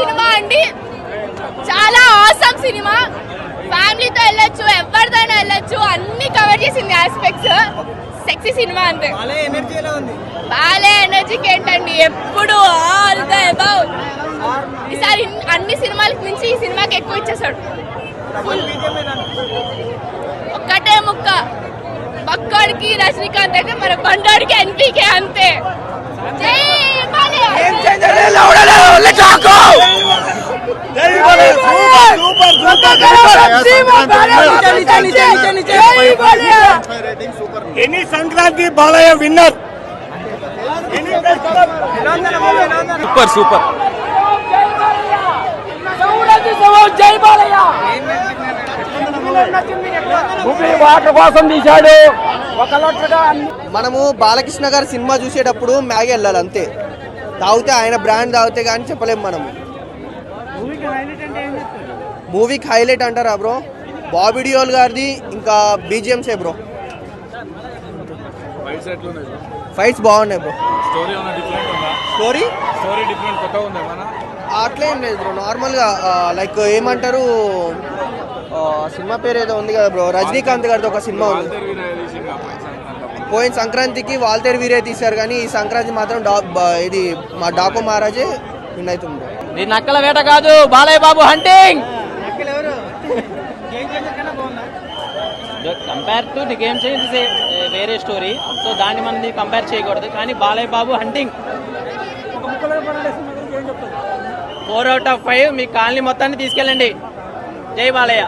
Cinema అండి. చాలా awesome cinema. ఫ్యామిలీతో వెళ్ళొచ్చు ఎవరితోనే వెళ్ళొచ్చు అన్ని కవర్ చేసింది ఆస్పెక్ట్స్ సెక్సీ సినిమా అంతే. బాలే బాలే ఎనర్జీకి ఏంటండి ఎప్పుడు ఆల్ ద అబౌవ్ ఈసారి అన్ని సినిమాలకు మించి ఈ సినిమాకి ఎక్కువ ఇచ్చేసాడు. ఫుల్ ఒక్కటే ముక్క. బక్కోడికి రజనీకాంత్ అయితే మన బండోడికి ఎన్పీకే అంతే. జై Balayya! Any Sankranti Balayya winner? Super super. Water కోసం తీశాడు. ఒక లక్షగా మనము బాలకృష్ణ గారి సినిమా చూసేటప్పుడు మ్యాగీ వెళ్ళాలి అంతే. తాగితే ఆయన బ్రాండ్ తాగితే కానీ చెప్పలేము మనము. మూవీకి హైలైట్ అంటారా బ్రో? బాబీ డియోల్ గారిది ఇంకా బీజిఎంసే బ్రో. ఫైట్స్ బాగున్నాయి bro. Story story? Story different కొత్తగా ఉందా ఏమైనా అట్లా ఏం లేదు బ్రో. నార్మల్గా లైక్ ఏమంటారు సినిమా పేరు ఏదో ఉంది కదా బ్రో. రజనీకాంత్ గారిది ఒక సినిమా ఉంది. పోయిన సంక్రాంతికి వాల్తేరు వీరే తీశారు కానీ ఈ సంక్రాంతి మాత్రం డా బా- ఇది మా డాకో మహారాజే విన్ అవుతుంది నక్కల వేట కాదు Balayya Babu hunting! Compare to the game change వేరే స్టోరీ సో దాన్ని మనం కంపేర్ చేయకూడదు. కానీ Balayya Babu hunting four out of five me colony మొత్తాన్ని తీసుకెళ్ళండి. జై బాలయ్య.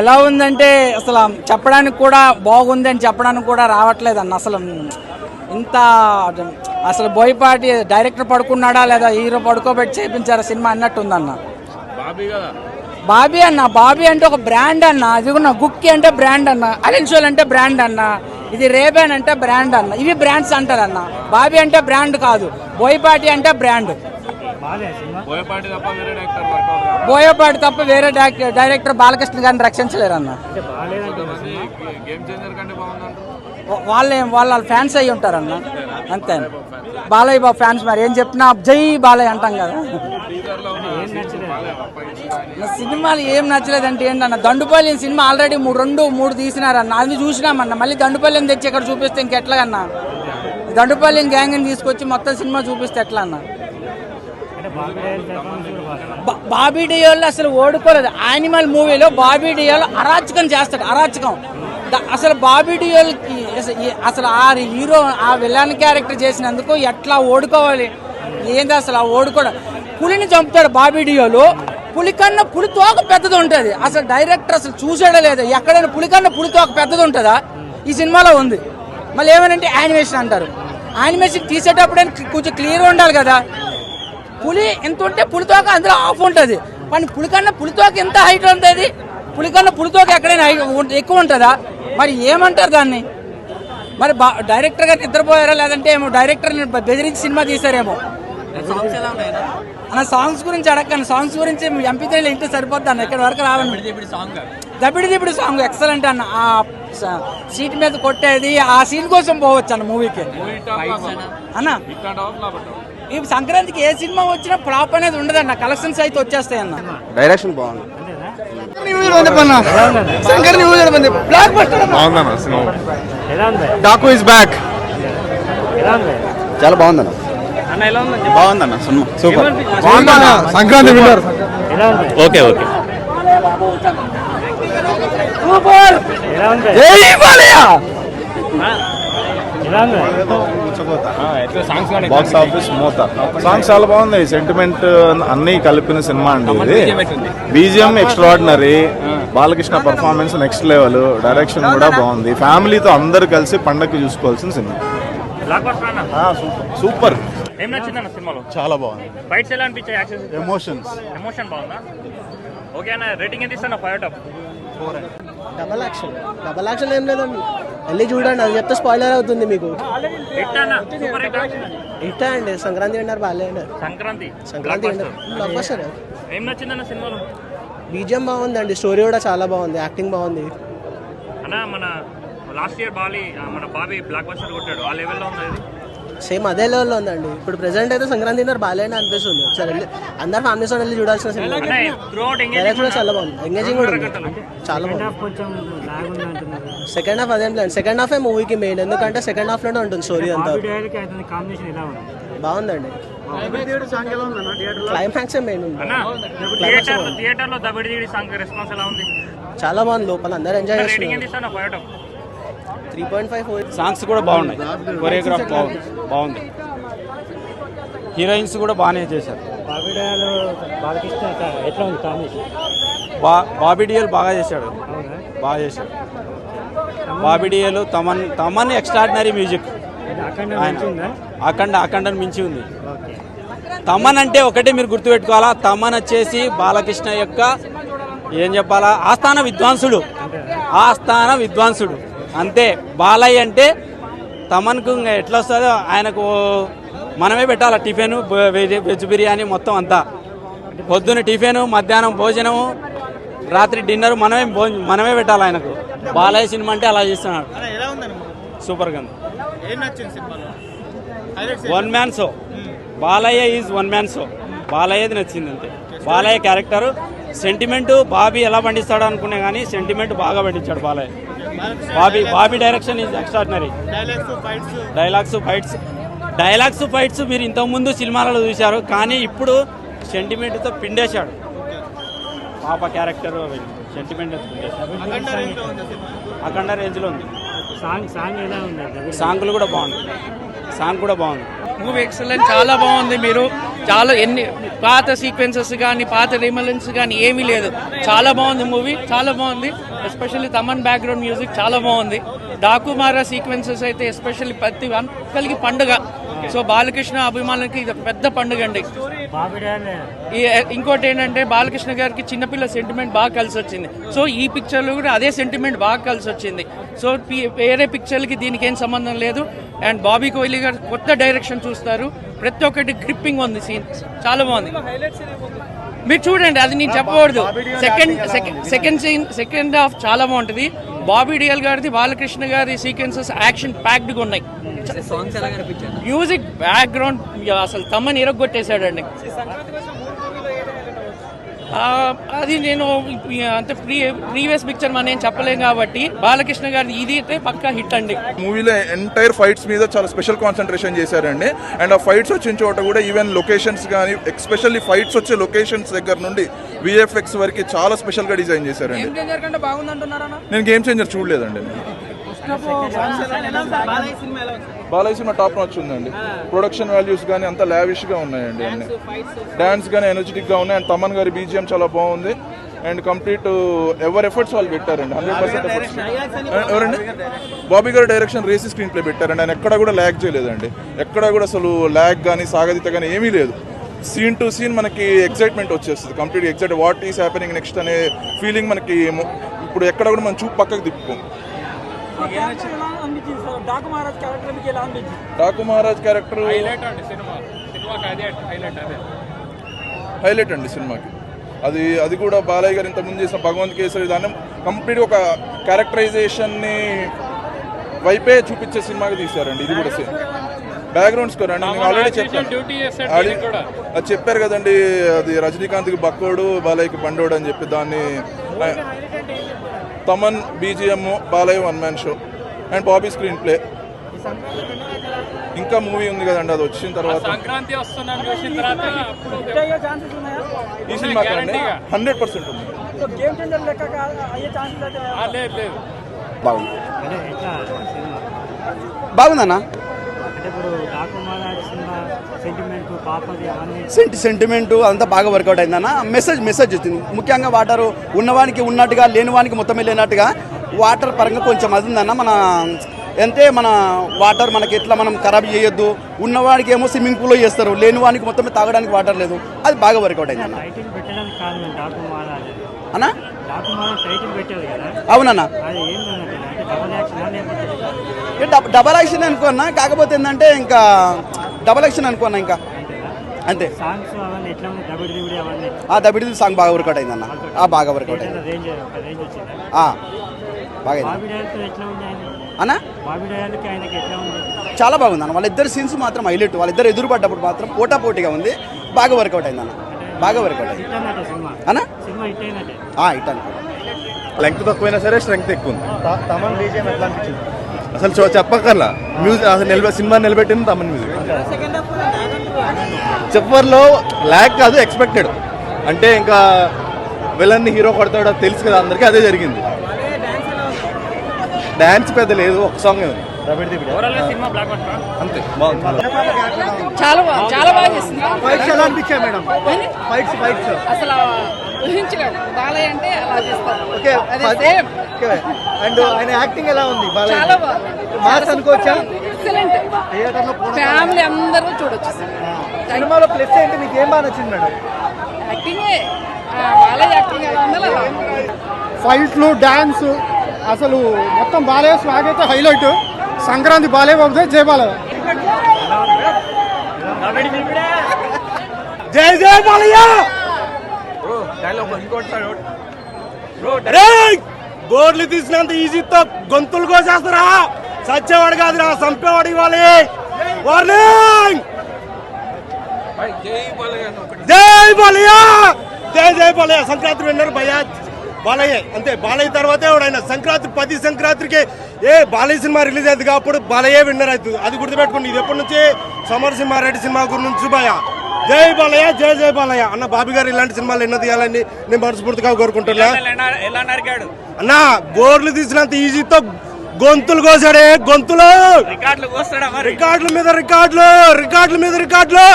ఎలా ఉందంటే అసలు చెప్పడానికి కూడా బాగుంది అని చెప్పడానికి కూడా రావట్లేదు అన్న. అసలు ఇంత అసలు బోయపాటి డైరెక్టర్ పడుకున్నాడా లేదా హీరో పడుకోబెట్టి చేపించారా సినిమా అన్నట్టు ఉందన్న. బాబీ అన్న బాబీ అంటే ఒక బ్రాండ్ అన్న అది కూడా గుక్కి అంటే బ్రాండ్ అన్న అలెన్షోల్ అంటే బ్రాండ్ అన్న ఇది రేబెన్ అంటే బ్రాండ్ అన్న ఇవి బ్రాండ్స్ అంటారు అన్న. బాబీ అంటే బ్రాండ్ కాదు బోయపాటి అంటే బ్రాండ్ బోయపాటి తప్ప వేరే డైరెక్టర్ బాలకృష్ణ గారిని రక్షించలేరు అన్న వాళ్ళే వాళ్ళ ఫ్యాన్స్ అయి ఉంటారన్న. అంతే. బాలయ్య బాబు ఫ్యాన్స్ మరి. ఏం చెప్పినా జై బాలయ్య అంటాం కదా. నా సినిమాలు ఏం నచ్చలేదంటే ఏంటన్న దండుపల్లి సినిమా ఆల్రెడీ మూడు రెండు మూడు తీసినారన్న. అది చూసినామన్న. మళ్ళీ దండుపల్లిని తెచ్చి ఇక్కడ చూపిస్తే ఇంకెట్లాగన్నా? దండుపల్లి గ్యాంగ్ని తీసుకొచ్చి మొత్తం సినిమా చూపిస్తే ఎట్లా అన్న బాబీ డియోల్ అసలు ఓడుకోలేదు యానిమల్ మూవీలో బాబీ డియోలో అరాచకం చేస్తాడు. అరాచకం. అసలు బాబీ డియోల్కి అసలు ఆ హీరో ఆ విలన్ క్యారెక్టర్ చేసినందుకు ఎట్లా ఓడుకోవాలి? ఏంది అసలు ఆ ఓడుకోవడం? పులిని చంపుతాడు బాబీ డియోలు. పులి పులి తోక పెద్దది ఉంటుంది. అసలు డైరెక్టర్ అసలు చూసాడో లేదా ఎక్కడైనా పులికన్న పులి తోక పెద్దది ఉంటుందా? ఈ సినిమాలో ఉంది. మళ్ళీ ఏమనంటే యానిమేషన్ అంటారు. యానిమేషన్ తీసేటప్పుడే కొంచెం క్లియర్ ఉండాలి కదా? పులి ఎంత ఉంటే పులితోక అందులో ఆఫ్ ఉంటుంది. కానీ పులికన్నా పులితోక ఎంత హైట్ ఉంటుంది? పులికన్నా పులితోక ఎక్కడైనా ఎక్కువ ఉంటుందా? మరి ఏమంటారు దాన్ని? మరి బా డైరెక్టర్ గారు నిద్రపోయారా? లేదంటే ఏమో డైరెక్టర్ని బెదిరించి సినిమా తీసారేమో అన్న సాంగ్స్ గురించి అడగండి సాంగ్స్ గురించి ఎంపీ త్రీలో ఇంటే సరిపోద్ది అన్న? ఇక్కడ వరకు రావండి. దబిడి దిబిడి సాంగ్ ఎక్సలెంట్ అన్న. ఆ సీట్ మీద కొట్టేది ఆ సీన్ కోసం పోవచ్చు అన్న మూవీకి అన్న ఈ సంక్రాంతికి ఏ సినిమా వచ్చినా ప్రాప్ అనేది ఉండదన్న కలెక్షన్స్ అయితే వచ్చేస్తాయి అన్న. డైరెక్షన్ బాగుంది. Daaku is back. చాలా బాగుందన్న. అన్న ఎలా ఉందండి బాగుందన్న సినిమా. సూపర్. బాగుందన్న. Sankranti winner. Okay okay. Box office మూత. సాంగ్స్ చాలా బాగుంది. సెంటిమెంట్ అన్ని కలిపిన సినిమా అండి ఇది. BGM extraordinary Balakrishna performance next level direction కూడా బాగుంది. ఫ్యామిలీతో అందరు కలిసి పండగకి చూసుకోవాల్సిన సినిమా. సూపర్. చాలా బాగుంది. ఎలా అనిపించాయి ఎమోషన్స్ ఎమోషన్ బాగుందా? ఓకే అన్న రేటింగ్ ఎంత ఇస్తాను five out double action double action ఏం లేదండి. వెళ్ళి చూడండి అది చెప్తే స్పాయిలర్ అవుతుంది మీకు. ఇట్టా అండి సంక్రాంతి విన్నారు బాగాలే సంక్రాంతి. సంక్రాంతి బ్లాక్ బస్టర్ ఏం నచ్చిందన్న సినిమాలో? బీజిఎం బాగుందండి స్టోరీ కూడా చాలా బాగుంది యాక్టింగ్ బాగుంది. అన్న మన లాస్ట్ ఇయర్ బాలి మన బాబీ బ్లాక్ బస్టర్ కొట్టాడు. ఆ లెవెల్లో ఉంది సేమ్ అదే లెవెల్లో ఉందండి. ఇప్పుడు ప్రెసెంట్ అయితే సంక్రాంతి డిన్నర్ బాగాలేని అనిపిస్తుంది. ఒకసారి వెళ్ళి అందరు ఫ్యామిలీస్ వెళ్ళి చూడాల్సిన సినిమా కూడా చాలా బాగుంది. ఎంగేజింగ్ కూడా ఉంది. చాలా బాగుంది. సెకండ్ హాఫ్ అదేం ప్లాన్ సెకండ్ హాఫ్ మూవీకి మెయిన్ ఎందుకంటే సెకండ్ హాఫ్లోనే ఉంటుంది స్టోరీ అంతా. డైరెక్ట్ అతని కాంబినేషన్ ఎలా ఉంది? బాగుందండి. క్లైమాక్స్ మెయిన్ ఉంది. అన్న థియేటర్ థియేటర్లో దబిడి దిడి సాంగ్ రెస్పాన్స్ ఎలా ఉంది? చాలా బాగుంది. లోపల అందరు ఎంజాయ్ చేస్తున్నారు. Three point five four. Songs కూడా బాగున్నాయి. కొరియోగ్రాఫ్ బాగుంది. బాగుంది. హీరోయిన్స్ కూడా బాగానే చేశారు. బా బాబీ డిఎల్ బాగా చేశాడు. బాగా చేశాడు. Bobby Deol Thaman Thaman extraordinary music. అఖండ అఖండను మించి ఉంది. తమన్ అంటే ఒకటే మీరు గుర్తుపెట్టుకోవాలా? తమన్ వచ్చేసి బాలకృష్ణ యొక్క ఏం చెప్పాలా? ఆస్థాన విద్వాంసుడు. ఆస్థాన విద్వాంసుడు. అంతే. బాలయ్య అంటే తమన్కు ఇంకా ఎట్లా వస్తుందో ఆయనకు మనమే పెట్టాలి టిఫిన్ వెజ్ బిర్యానీ మొత్తం అంతా. పొద్దున టిఫిన్ మధ్యాహ్నం భోజనము రాత్రి డిన్నర్ మనమే మనమే పెట్టాలి ఆయనకు. బాలయ్య సినిమా అంటే అలా చేస్తున్నాడు. సూపర్గా one man show Balayya is one man show బాలయ్యది నచ్చింది అంతే. బాలయ్య క్యారెక్టర్ సెంటిమెంట్ బాబీ ఎలా పండిస్తాడో అనుకునే కానీ సెంటిమెంట్ బాగా పండించాడు Balayya. Bobby Bobby direction is extraordinary dialogues fights dialogues fights మీరు ఇంతకుముందు సినిమాలలో చూశారు కానీ ఇప్పుడు సెంటిమెంట్తో పిండేశాడు. పాప క్యారెక్టర్ సెంటిమెంట్ అఖండ రేంజ్లో ఉంది సాంగ్ సాంగ్ ఎలా ఉంది? సాంగ్లు కూడా బాగున్నాయి. సాంగ్ కూడా బాగుంది మూవీ ఎక్సలెంట్ చాలా బాగుంది మీరు. చాలా ఎన్ని పాత సీక్వెన్సెస్ కానీ పాత రిమలెన్స్ కానీ ఏమీ లేదు. చాలా బాగుంది మూవీ చాలా బాగుంది. ఎస్పెషల్లీ తమన్ బ్యాక్గ్రౌండ్ మ్యూజిక్ చాలా బాగుంది. డాకుమారా సీక్వెన్సెస్ అయితే ఎస్పెషల్లీ ప్రతి ఒక్కరికి పండుగ. సో బాలకృష్ణ అభిమానులకి ఇది పెద్ద పండుగ అండి. ఇంకోటి ఏంటంటే బాలకృష్ణ గారికి చిన్నపిల్ల సెంటిమెంట్ బాగా కలిసి వచ్చింది. సో ఈ పిక్చర్లో కూడా అదే సెంటిమెంట్ బాగా కలిసి వచ్చింది. సో వేరే పిక్చర్లకి దీనికి ఏం సంబంధం లేదు. అండ్ బాబీ కోహ్లీ గారు కొత్త డైరెక్షన్ చూస్తారు. ప్రతి ఒక్కటి గ్రిప్పింగ్ ఉంది సీన్ చాలా బాగుంది. మీరు చూడండి అది నేను చెప్పకూడదు. Second second second scene second half చాలా బాగుంటుంది. బాబీ డియల్ గారిది బాలకృష్ణ గారి సీక్వెన్సెస్ యాక్షన్ ప్యాక్డ్గా ఉన్నాయి. మ్యూజిక్ బ్యాక్గ్రౌండ్ అసలు తమ్మని ఇరగొట్టేశాడండి. అది నేను అంటే ప్రీ ప్రీవియస్ పిక్చర్ మనం ఏం చెప్పలేం కాబట్టి బాలకృష్ణ గారి ఇది అయితే పక్కా హిట్ అండి. మూవీలో ఎంటైర్ ఫైట్స్ మీద చాలా స్పెషల్ కాన్సన్ట్రేషన్ చేశారండి. అండ్ ఆ ఫైట్స్ వచ్చిన చోట కూడా ఈవెన్ లొకేషన్స్ కానీ ఎక్స్పెషల్లీ ఫైట్స్ వచ్చే లొకేషన్స్ దగ్గర నుండి విఎఫ్ఎక్స్ వరకు చాలా స్పెషల్గా డిజైన్ చేశారండి. నేను గేమ్ చేంజర్ చూడలేదండి. బాలయ్య సినిమా టాప్ నాచ్ ఉందండి. ప్రొడక్షన్ వాల్యూస్ కానీ అంత లావిష్గా ఉన్నాయండి అన్ని. డాన్స్ కానీ ఎనర్జెటిక్గా ఉన్నాయి. అండ్ తమన్ గారి బీజిఎం చాలా బాగుంది. అండ్ కంప్లీట్ ఎవరి ఎఫర్ట్స్ వాళ్ళు పెట్టారండి. హండ్రెడ్ పర్సెంట్ ఎఫర్ట్స్ ఎవరండి? బాబీ గారు డైరెక్షన్ రేసి స్క్రీన్ ప్లే పెట్టారండి. ఆయన ఎక్కడా కూడా ల్యాగ్ చేయలేదండి. ఎక్కడా కూడా అసలు ల్యాగ్ కానీ సాగదీత కానీ ఏమీ లేదు. సీన్ టు సీన్ మనకి ఎక్సైట్మెంట్ వచ్చేస్తుంది. Complete excite what is happening next అనే ఫీలింగ్ మనకి ఇప్పుడు ఎక్కడ కూడా మనం చూపు పక్కకు తిప్పుకోం. డాకు మహారాజ్ క్యారెక్టర్ హైలైట్ అండి సినిమా. సినిమాకి అదే హైలైట్ అదే. హైలైట్ అండి సినిమాకి. అది అది కూడా బాలయ్య గారు ఇంతకుముందు చేసిన భగవంత్ కేసరి దాన్ని కంప్లీట్ ఒక క్యారెక్టరైజేషన్ని వైపే చూపించే సినిమాకి తీశారండి. ఇది కూడా బ్యాక్గ్రౌండ్ స్కోర్ అండి. నేను ఆల్రెడీ చెప్పాను. అది చెప్పారు కదండి అది రజనీకాంత్కి బక్కోడు బాలయ్యకి బండోడు అని చెప్పి దాన్ని Thaman BGM Balayya one man show and Bobby screenplay. ఇంకా మూవీ ఉంది కదండి అది వచ్చిన తర్వాత. సంక్రాంతి వస్తున్నాను చూసిన తర్వాత అప్పుడు ఈ సినిమా హండ్రెడ్ పర్సెంట్ ఉంది. బాగుందన్న? అంటే ఇప్పుడు సెంటి సెంటిమెంట్ అంతా బాగా వర్కౌట్ అయిందన్న. మెసేజ్ మెసేజ్ వచ్చింది. ముఖ్యంగా వాటర్ ఉన్నవానికి ఉన్నట్టుగా లేనివానికి మొత్తమే లేనట్టుగా వాటర్ పరంగా కొంచెం అది ఉందన్న మన ఎంతే మన వాటర్ మనకి ఎట్లా మనం ఖరాబ్ చేయొద్దు. ఉన్నవాడికి ఏమో స్విమ్మింగ్ పూల్లో చేస్తారు. లేనివానికి మొత్తమే తాగడానికి వాటర్ లేదు. అది బాగా వర్కౌట్ అని అన్న? అవునన్న. డబల్ యాక్షన్ అనుకున్నా. కాకపోతే ఏంటంటే ఇంకా డబల్ యాక్షన్ అనుకున్నా ఇంకా. అంతే. సాంగ్స్ అవన్నీ ఎట్లా ఉన్నాయి? డబుల్ డిబుడి అవన్నీ ఆ దబిడి సాంగ్ బాగా వర్కౌట్ అయిందన్న. ఆ బాగా వర్కౌట్ అయింది. రేంజ్ ఒక రేంజ్ వచ్చిందా? ఆ, బాగా అయింది. అన్న? బాబీ డయాల్కి ఆయనకి ఎట్లా ఉంది? చాలా బాగుంది అన్న వాళ్ళిద్దరు సీన్స్ మాత్రం హైలైట్ వాళ్ళిద్దరు ఎదురు పడ్డప్పుడు మాత్రం పోటా పోటీగా ఉంది. బాగా వర్కౌట్ అయింది అన్న బాగా వర్కౌట్ అయింది. అన్న? సినిమా హిట్ అయినట్టే. ఆ, ఇట్ అనుకో లెంగ్త్ తక్కువైనా సరే స్ట్రెంగ్త్ ఎక్కువ ఉంది. తమన్ అసలు చెప్పక్కర్లా. మ్యూజిక్ అసలు నిలబె సినిమా నిలబెట్టింది తమన్ మ్యూజిక్ చివరిలో ల్యాక్ కాదు ఎక్స్పెక్టెడ్ అంటే ఇంకా విలన్ హీరో కొడతాడో తెలుసు కదా అందరికీ అదే జరిగింది. డాన్స్ పెద్ద లేదు ఒక సాంగ్ అంతే చాలా బాగా చాలా బాగా చేసింది. ఫైట్స్ ఎలా అనిపించాయి మేడం? Fights fights. అసలు ఊహించలేదు బాలయ్య అంటే అలా చేస్తారు. ఓకే అదే సేమ్. అండ్ ఆయన యాక్టింగ్ ఎలా ఉంది చాలా బాగుంది. మాస్ అనుకోవచ్చా? ఎక్సలెంట్ ఫ్యామిలీ అందరూ చూడొచ్చు సినిమాలో ప్లస్ ఏంటి? మీకు ఏం బాగా నచ్చింది మేడం? యాక్టింగే బాలయ్య యాక్టింగ్ ఎలా ఉందో. ఫైట్లు డాన్స్ అసలు మొత్తం బాలయ్య స్వాగ్ అయితే హైలైట్ సంక్రాంతి బాలయ్య బాబుదే జై బాలయ్య. జై జై బాలయ్య! గోర్లు తీసినంత ఈజీతో గొంతులు కోసేస్తారా సచ్చేవాడు కాదురా చంపేవాడు ఇవ్వాలి. వార్నింగ్ జై బాలయ్య! జై జై బాలయ్య! సంక్రాంతి విన్నర్ భయ్యా. బాలయ్య అంతే బాలయ్య తర్వాతే ఎవడైనా సంక్రాంతి పది సంక్రాంతికి ఏ బాలయ్య సినిమా రిలీజ్ అయింది అప్పుడు బాలయ్య విన్నర్ అవుతుంది అది గుర్తుపెట్టుకోండి ఇది ఎప్పటి నుంచి? సమర్ సినిమా రెడ్డి సినిమా గురించి భయ జై బాలయ్య జై జై బాలయ్య. అన్న బాబీ గారు ఇలాంటి సినిమాలు ఎన్నో తీయాలని నేను మనస్ఫూర్తిగా కోరుకుంటున్నా. అన్న గోర్లు తీసినంత ఈజీతో గొంతులు కోసాడే గొంతులు. రికార్డులు మీద రికార్డులు రికార్డుల మీద రికార్డులు.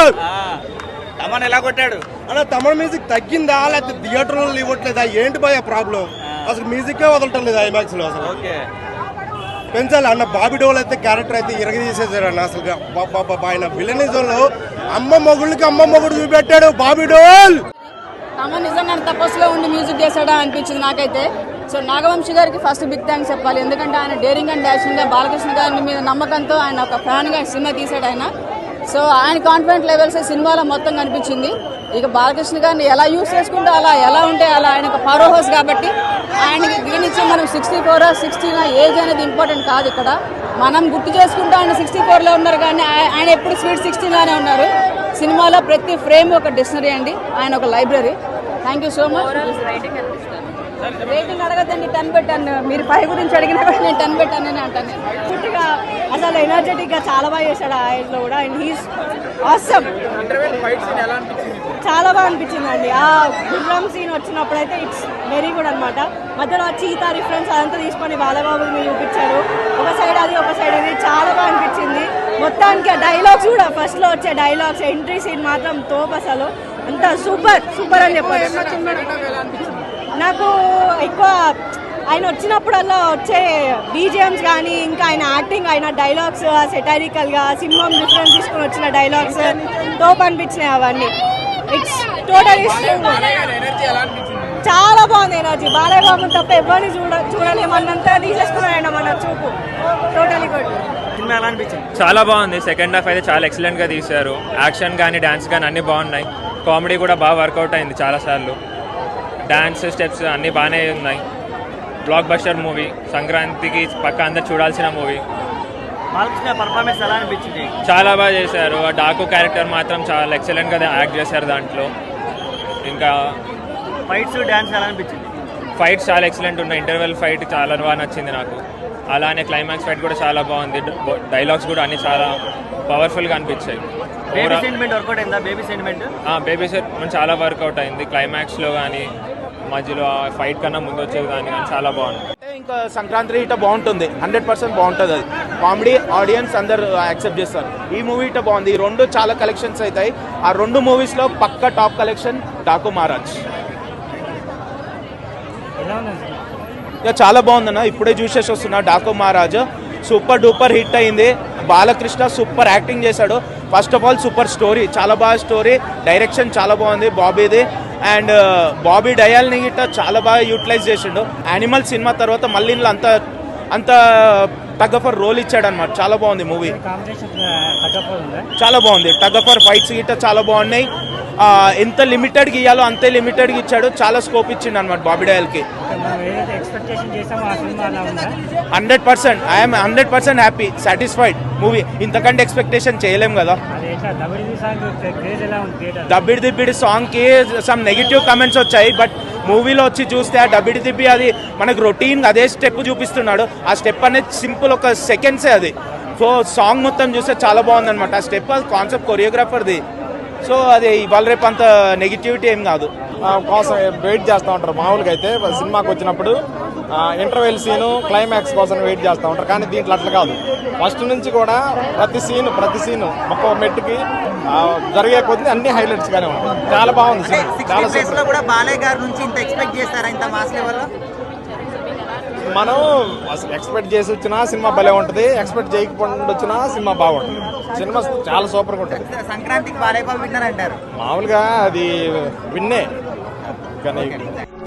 తమన్ ఎలా కొట్టాడు? అలా తమిళ మ్యూజిక్ తగ్గిందా లేకపోతే థియేటర్లో ఇవ్వట్లేదా? ఏంటి భయ ప్రాబ్లం? అసలు మ్యూజిక్ వదలటం లేదు ఐమాక్స్లో అసలు. ఓకే. పెంచాలి అన్న బాబీ డోల్ అయితే క్యారెక్టర్ అయితే ఇరగదీసేసాడు అన్న అసలు. బాబా ఆయన విలనిజంలో అమ్మ మొగుళ్ళకి అమ్మ మొగుడు చూపెట్టాడు బాబీ డోల్. తమ నిజంగా తపస్సులో ఉండి మ్యూజిక్ చేశాడా అనిపించింది నాకైతే. సో నాగవంశి గారికి ఫస్ట్ బిగ్ థ్యాంక్స్ చెప్పాలి. ఎందుకంటే ఆయన డేరింగ్ అండ్ డాషింగ్గా బాలకృష్ణ గారి మీద నమ్మకంతో ఆయన ఒక ఫ్యాన్గా సినిమా తీశాడు ఆయన. సో ఆయన కాన్ఫిడెంట్ లెవెల్స్ సినిమాలో మొత్తం కనిపించింది. ఇక బాలకృష్ణ గారిని ఎలా యూస్ చేసుకుంటే అలా ఎలా ఉంటే అలా ఆయన ఒక పవర్ హౌస్ కాబట్టి ఆయనకి దీనిచ్చి మనం సిక్స్టీ ఫోర్ సిక్స్టీనా ఏజ్ అనేది ఇంపార్టెంట్ కాదు ఇక్కడ. మనం గుర్తు చేసుకుంటే ఆయన సిక్స్టీ ఫోర్లో ఉన్నారు కానీ ఆయన ఎప్పుడు స్వీట్ సిక్స్టీలోనే ఉన్నారు. సినిమాలో ప్రతి ఫ్రేమ్ ఒక డిక్షనరీ అండి. ఆయన ఒక library. Thank you so much rating అడగద్దండి ten పెట్టాను మీరు పై గురించి అడిగినా కూడా నేను టెన్ పెట్టానని అంటాను. పూర్తిగా అసలు ఎనర్జెటిక్గా చాలా బాగా చేశాడు ఆ ఏజ్లో కూడా. అండ్ హీస్ ఆసమ్ చాలా బాగా అనిపించింది అండి ఆ గుర్రం సీన్ వచ్చినప్పుడు అయితే ఇట్స్ వెరీ గుడ్ అనమాట మధ్యలో ఆ చీతా రిఫరెన్స్ అదంతా తీసుకొని బాలబాబుని చూపించారు. ఒక సైడ్ అది ఒక సైడ్ ఇది. చాలా బాగా అనిపించింది. మొత్తానికి ఆ డైలాగ్స్ కూడా ఫస్ట్లో వచ్చే డైలాగ్స్ ఎంట్రీ సీన్ మాత్రం తోపు అసలు. అంత సూపర్ సూపర్ అని చెప్పారు నాకు ఎక్కువ ఆయన వచ్చినప్పుడల్లా వచ్చే బీజిఎమ్స్ కానీ ఇంకా ఆయన యాక్టింగ్ ఆయన డైలాగ్స్ సెటారికల్గా సినిమా డిఫరెన్స్ తీసుకుని వచ్చిన డైలాగ్స్ తోపు అనిపించినాయి అవన్నీ. ఇట్స్ టోటల్ చాలా బాగుంది ఎనర్జీ. బాలయ్య బాబు తప్ప ఎవరిని చూడ చూడలేమన్నంత తీసేసుకున్నాడు మన చూపు. టోటలీ గుడ్ చాలా బాగుంది. సెకండ్ హాఫ్ అయితే చాలా ఎక్సలెంట్గా తీశారు. యాక్షన్ కానీ డాన్స్ కానీ అన్ని బాగున్నాయి. కామెడీ కూడా బాగా వర్కౌట్ అయింది చాలా డాన్స్ స్టెప్స్ అన్ని బాగానే ఉన్నాయి. బ్లాక్ బస్టర్ మూవీ సంక్రాంతికి పక్క అందరు చూడాల్సిన మూవీ బాలకృష్ణ పర్ఫార్మెన్స్ ఎలా అనిపించింది? చాలా బాగా చేశారు. ఆ డాకు క్యారెక్టర్ మాత్రం చాలా ఎక్సలెంట్గా యాక్ట్ చేశారు దాంట్లో. ఇంకా ఫైట్స్ డాన్స్ ఎలా అనిపించింది? ఫైట్స్ చాలా ఎక్సలెంట్ ఉన్నాయి. ఇంటర్వెల్ ఫైట్ చాలా బాగా నచ్చింది నాకు. అలానే క్లైమాక్స్ ఫైట్ కూడా చాలా బాగుంది. డైలాగ్స్ కూడా అన్ని చాలా పవర్ఫుల్గా అనిపించాయి. బేబీ సెంటిమెంట్ వర్కౌట్ అయిందా? బేబీ సెంటిమెంట్ బేబీ సెట్ చాలా వర్కౌట్ అయింది. క్లైమాక్స్లో కానీ మధ్యలో ఆ ఫైట్ కన్నా ముందు వచ్చేది కానీ కానీ చాలా బాగుంది. ఇంకా సంక్రాంతి ఇట బాగుంటుంది. హండ్రెడ్ పర్సెంట్ బాగుంటుంది అది. కామెడీ ఆడియన్స్ అందరు యాక్సెప్ట్ చేస్తారు. ఈ మూవీ ఇట బాగుంది. ఈ రెండు చాలా కలెక్షన్స్ అవుతాయి. ఆ రెండు మూవీస్లో పక్క టాప్ కలెక్షన్ డాకు మహారాజ్. ఎలా ఉంది సినిమా? ఇక చాలా బాగుందన్న ఇప్పుడే చూసేసి వస్తున్నా. Daaku Maharaaj super duper hit అయింది. బాలకృష్ణ సూపర్ యాక్టింగ్ చేశాడు. First of all super story చాలా బాగా స్టోరీ డైరెక్షన్ చాలా బాగుంది బాబీది. అండ్ uh, బాబీ డయాల్ని గిట్ట చాలా బాగా యూటిలైజ్ చేసిండు. యానిమల్ సినిమా తర్వాత మళ్ళీ అంత అంత టగ్గఫర్ రోల్ ఇచ్చాడు అనమాట చాలా బాగుంది మూవీ. చాలా బాగుంది. టగ్గఫర్ ఫైట్స్ గిట్ట చాలా బాగున్నాయి. ఎంత లిమిటెడ్ ఇయ్యాలో అంతే లిమిటెడ్ ఇచ్చాడు. చాలా స్కోప్ ఇచ్చిండు అనమాట Bobby డయల్కి. Hundred percent. I'm hundred percent happy satisfied movie. ఇంతకంటే ఎక్స్పెక్టేషన్ చేయలేం కదా. అది దబ్బిడి దిబ్బిడి సాంగ్కి సమ్ నెగిటివ్ కమెంట్స్ వచ్చాయి బట్ మూవీలో వచ్చి చూస్తే ఆ డబ్బిడి దిబ్బి అది మనకు రొటీన్ అదే స్టెప్ చూపిస్తున్నాడు. ఆ స్టెప్ అనేది సింపుల్ ఒక సెకండ్సే అది. సో సాంగ్ మొత్తం చూస్తే చాలా బాగుంది అనమాట ఆ స్టెప్ కాన్సెప్ట్ కొరియోగ్రాఫర్ది సో అది ఇవాళ రేపు అంత నెగిటివిటీ ఏం కాదు. కోసం వెయిట్ చేస్తూ ఉంటారు. మామూలుగా అయితే సినిమాకి వచ్చినప్పుడు ఇంటర్వెల్ సీను క్లైమాక్స్ కోసం వెయిట్ చేస్తూ ఉంటారు. కానీ దీంట్లో అట్లా కాదు. ఫస్ట్ నుంచి కూడా ప్రతి సీన్ ప్రతి సీను ఒక్కో మెట్టుకి ఆ, జరిగే కొద్ది అన్ని హైలైట్స్ గానే ఉంటాయి చాలా బాగుంది చాలా సూపర్ కూడా బాలయ్య గారి నుంచి ఇంత ఎక్స్పెక్ట్ చేస్తారా ఇంత మాస్ లెవెల్లో మనం అసలు ఎక్స్పెక్ట్ చేసి వచ్చినా సినిమా భలే ఉంటుంది. ఎక్స్పెక్ట్ చేయకుండా వచ్చినా సినిమా బాగుంటుంది. సినిమా చాలా సూపర్గా ఉంటుంది. సంక్రాంతికి విన్నర్ అంటారు. మామూలుగా అది విన్నే. కానీ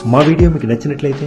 మా వీడియో మీకు నచ్చినట్లయితే